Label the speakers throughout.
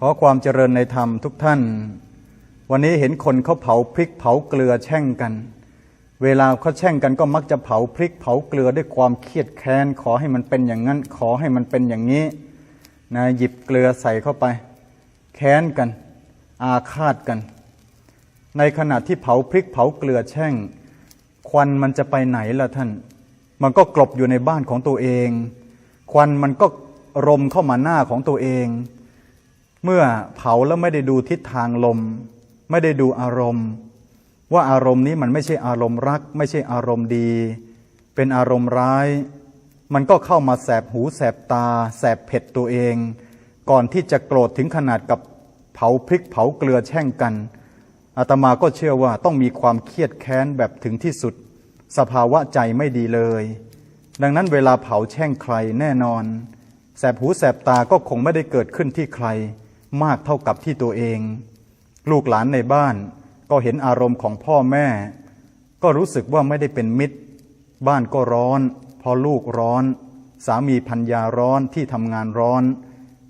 Speaker 1: ขอความเจริญในธรรมทุกท่าน วันนี้เห็นคนเขาเผาพริกเผาเกลือแช่งกัน เวลาเขาแช่งกันก็มักจะเผาพริกเผาเกลือด้วยความเครียดแค้น ขอให้มันเป็นอย่างนั้น ขอให้มันเป็นอย่างนี้นะหยิบเกลือใส่เข้าไป แค้นกัน อาฆาตกัน ในขณะที่เผาพริกเผาเกลือแช่ง ควันมันจะไปไหนล่ะท่าน มันก็กลบอยู่ในบ้านของตัวเอง ควันมันก็รมเข้ามาหน้าของตัวเอง เมื่อเผาแล้วไม่ได้ดูทิศทางลม ไม่ได้ดูอารมณ์ ว่าอารมณ์นี้มันไม่ใช่อารมณ์รัก ไม่ใช่อารมณ์ดี เป็นอารมณ์ร้าย มันก็เข้ามาแสบหูแสบตา แสบเผ็ดตัวเอง ก่อนที่จะโกรธถึงขนาดกับเผาพริกเผาเกลือแช่งกันอาตมาก็เชื่อว่าต้องมีความเครียดแค้นแบบถึงที่สุด สภาวะใจไม่ดีเลย ดังนั้นเวลาเผาแช่งใครแน่นอน แสบหูแสบตาก็คงไม่ได้เกิดขึ้นที่ใคร มากเท่ากับที่ตัวเอง ลูกหลานในบ้าน ก็เห็นอารมณ์ของพ่อแม่ ก็รู้สึกว่าไม่ได้เป็นมิตร บ้านก็ร้อน พอลูกร้อน สามีพัญญาร้อนที่ทำงานร้อน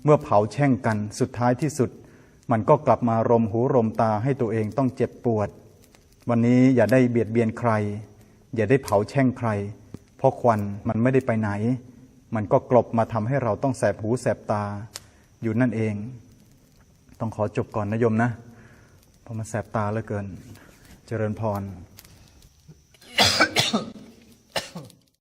Speaker 1: เมื่อเผาแช่งกันสุดท้ายที่สุด มันก็กลับมารมหูรมตาให้ตัวเองต้องเจ็บปวด วันนี้อย่าได้เบียดเบียนใคร อย่าได้เผาแช่งใคร เพราะควันมันไม่ได้ไปไหน มันก็กลบมาทำให้เราต้องแสบหูแสบตาอยู่นั่นเอง ต้องขอจบก่อนนะโยมนะเพราะมันแสบตาเหลือเกิน เจริญพร